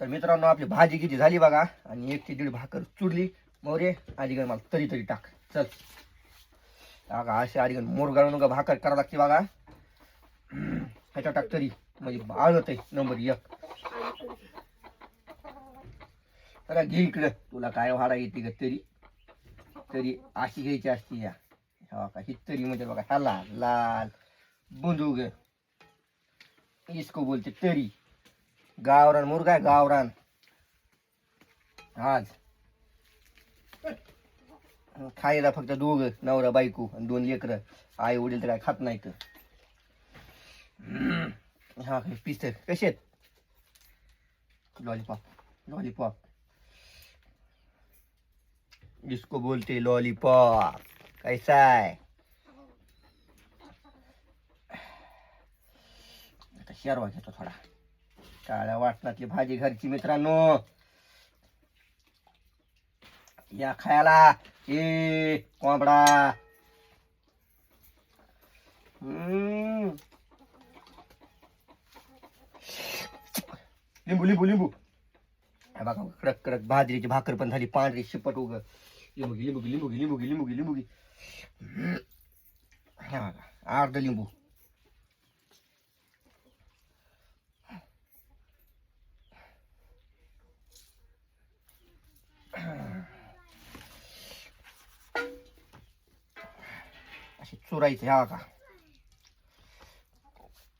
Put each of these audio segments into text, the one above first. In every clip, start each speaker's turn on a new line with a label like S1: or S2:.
S1: तर मित्रांनो आपली भाजी किती झाली बघा आणि एक ते दीड भाकर चुरली मोरे गण मला तरी तरी टाक चल बघा असे आधी मोर गाळून भाकर करावं लागते बघा ह्याच्या टाक तरी म्हणजे आळत आहे नंबर एक अरे घे इकडं तुला काय व्हाडा येते ग तरी तरी अशी घ्यायची असते या का ही तरी म्हणजे बघा ह्या लाल लाल बंदूक इसको बोलते तरी गावरन मुर्गा है आहे गावरान हाच खायला फक्त दोघ नवरा बायको को दोन लेकर आई वडील तर काय खात नहीं तर हाँ पिस्तर कसे आहेत लॉलीपॉप लॉलीपॉप जिसको बोलते लॉलीपॉप कैसा है आहे आता शेरवा तो थोडा काळ्या वाटणातली भाजी घर की मित्रांनो या खायला ए कोंबडा हम्म. लिंबू लिंबू लिंबू बघा कडक कडक की भाकर पन पांडरी शिपट उग लिंबू लिंबू लिंबू लिंबू लिंबू लिंबू हा आर्ध लिंबू चुरायचं ह्या का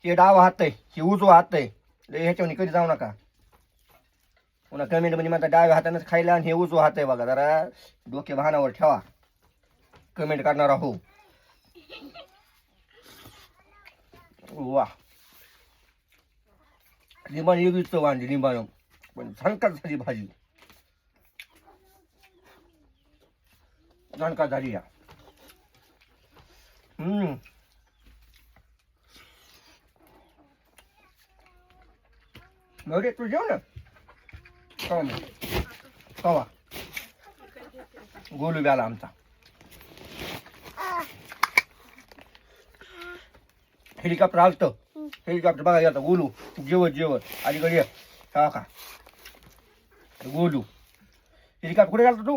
S1: ते हात आहे हे उजवा हात आहे ह्याच्यावर कधी जाऊ नका कमेंट म्हणजे डाव्या हातानंच खायला आणि हे उजवा हात बघा जरा डोके वाहनावर ठेवा कमेंट करणार हो वा लिंबाण वांडी पण झणकात झाली भाजी झणकात झाली या Hmm. Loaded Regina. Come. Come. Golu व्याला आमचा हेलिकॉप्टर आलत हेलिकॉप्टर बघा गेला गोलू जेवत जेवत अलीकडे हा का गोलू हेलिकॉप्टर कुठे घालतो तू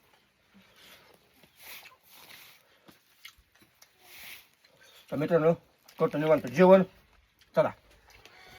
S1: तर मित्रांनो करतो निवांत जेवण चला